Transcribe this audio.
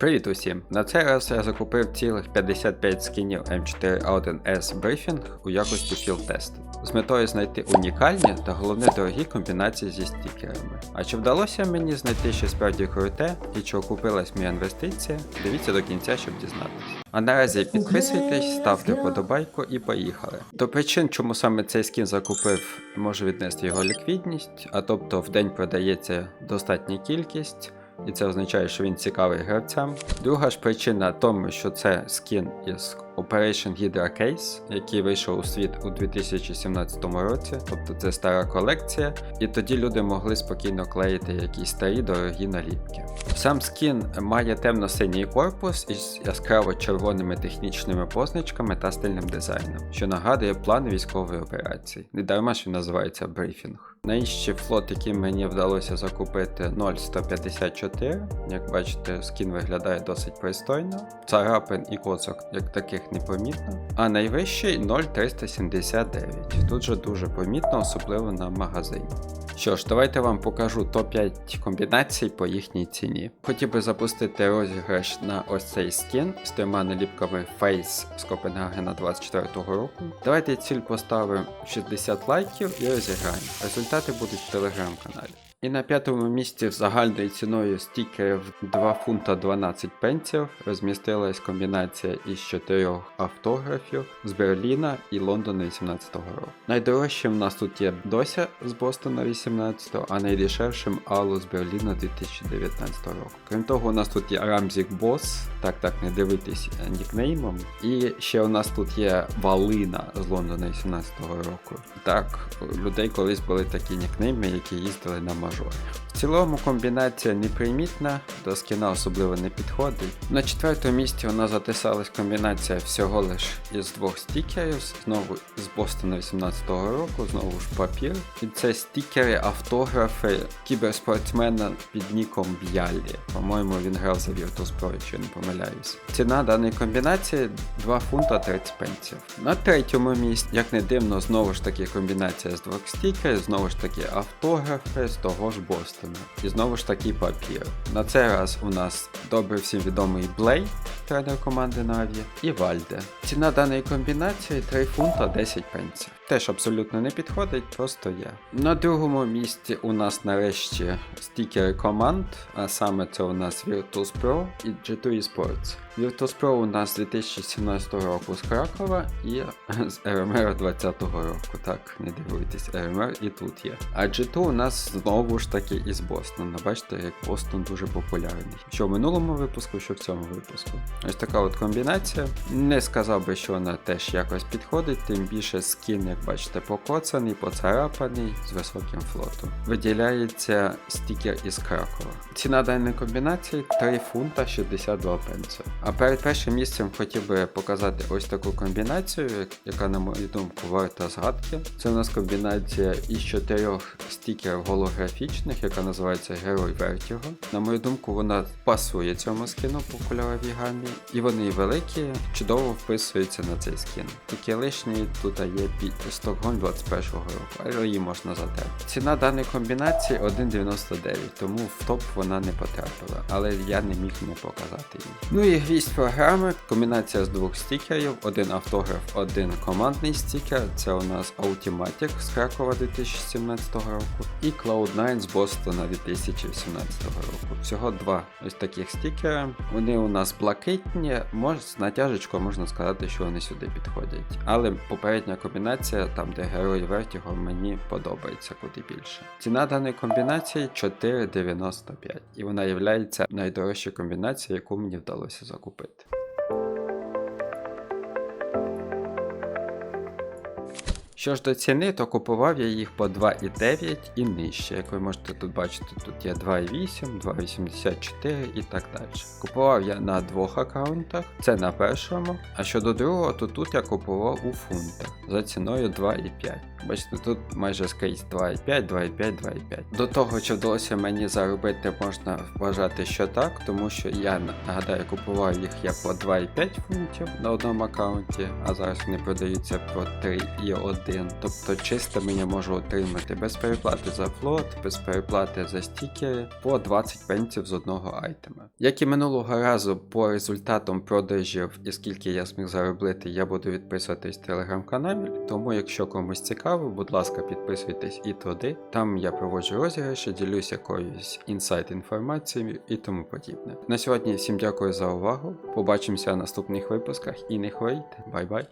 Привіт усім! На цей раз я закупив цілих 55 скінів M4A1S Briefing у якості філ-тесту з метою знайти унікальні та головне дорогі комбінації зі стікерами. А чи вдалося мені знайти щось справді круте і чи окупилась моя інвестиція? Дивіться до кінця, щоб дізнатися. А наразі підписуйтесь, ставте вподобайку і поїхали. До причин, чому саме цей скін закупив, можу віднести його ліквідність, а тобто в день продається достатня кількість і це означає, що він цікавий гравцям. Друга ж причина тому, що це скін із Operation Hydra Case, який вийшов у світ у 2017 році, тобто це стара колекція, і тоді люди могли спокійно клеїти якісь старі дорогі наліпки. Сам скін має темно-синій корпус із яскраво червоними технічними позначками та стильним дизайном, що нагадує план військової операції. Не дарма що називається брифінг. Найщий флот, який мені вдалося закупити 0154. Як бачите, скін виглядає досить пристойно. Царапин і коцок як таких не помітно. А найвищий 0379. Тут же дуже помітно, особливо на магазині. Що ж, давайте вам покажу топ-5 комбінацій по їхній ціні. Хотів би запустити розіграш на ось цей скін з трьома наліпками Face з Копенгагена 24-го року. Давайте ціль поставимо 60 лайків і розіграємо. Результати будуть в телеграм-каналі. І на п'ятому місці загальною ціною стікерів 2 фунта 12 пенсів розмістилась комбінація із чотирьох автографів з Берліна і Лондона 18-го року. Найдорожчим в нас тут є Дося з Бостона 18-го, а найдешевшим Аллу з Берліна 2019 року. Крім того, у нас тут є Рамзік Бос, так так не дивитись нікнеймом. І ще у нас тут є Валина з Лондона 18-го року. Так, у людей колись були такі нікнейми, які їздили на мажорі. В цілому комбінація непримітна, до скіна особливо не підходить. На четвертому місці у нас затисалась комбінація всього лиш із двох стікерів, знову з Бостона 18-го року, знову ж папір. І це стікери, автографи кіберспортсмена під ніком Б'яллі. По-моєму, він грав за Virtus.pro, якщо я не помиляюсь. Ціна даної комбінації 2 фунта 30 пенсів. На третьому місці, як не дивно, знову ж таки комбінація з двох стікерів, знову ж таки автографи з того ж Бостона. І знову ж таки папір. На цей раз у нас добре всім відомий Блей, тренер команди Наві, і Вальде. Ціна даної комбінації 3 фунта 10 пенсів. Теж абсолютно не підходить, просто є. На другому місці у нас нарешті стікери команд, а саме це у нас Virtus Pro і G2 Esports. Virtus Pro у нас з 2017 року з Кракова і з RMR 20 року. Так, не дивуйтесь, RMR і тут є. А G2 у нас знову ж таки із Бостона. Бачите, як Бостон дуже популярний. Що в минулому випуску, що в цьому випуску. Ось така от комбінація. Не сказав би, що вона теж якось підходить, тим більше скін, як бачите, покоцаний, поцарапаний з високим флотом. Виділяється стікер із Кракова. Ціна даної комбінації 3 фунта 62 пенса. А перед першим місцем хотів би показати ось таку комбінацію, яка, на мою думку, варта згадки. Це у нас комбінація із чотирьох стікерів голографічних, яка називається Герой Vertigo. На мою думку, вона пасує цьому скіну по кольоровій гамі, і вони великі, чудово вписуються на цей скін. Тільки лишній тут є під Стокгольм 21-го року, але її можна затерти. Ціна даної комбінації 1,99, тому в топ вона не потрапила, але я не міг не показати її. Ну і гвість програми, комбінація з двох стікерів, один автограф, один командний стікер. Це у нас Automatic з Кракова 2017 року і Cloud9 з Бостона 2018 року. Всього два ось таких стікера. Вони у нас блакитні, може з натяжечкою можна сказати, що вони сюди підходять. Але попередня комбінація, там де герой Вертіго, мені подобається куди більше. Ціна даної комбінації 4,95 і вона є найдорожчою комбінацією, яку мені вдалося закупити. Що ж до ціни, то купував я їх по 2,9 і нижче. Як ви можете тут бачити, тут є 2,8, 2,84 і так далі. Купував я на двох аккаунтах, це на першому. А щодо другого, то тут я купував у фунтах за ціною 2,5. Бачите, тут майже скрізь 2,5, 2,5, 2,5. До того, чи вдалося мені заробити, можна вважати, що так, тому що я нагадаю, купував їх я по 2,5 фунтів на одному аккаунті, а зараз вони продаються по 3,1. Тобто чисто мені можу отримати без переплати за флот, без переплати за стікери по 20 пенсів з одного айтема. Як і минулого разу, по результатам продажів і скільки я зміг заробити, я буду відписуватись в телеграм-каналі. Тому, якщо комусь цікаво, будь ласка, підписуйтесь і туди. Там я проводжу розіграші, ділюсь якоюсь інсайт інформацією і тому подібне. На сьогодні всім дякую за увагу. Побачимося в наступних випусках і не хворійте. Бай-бай!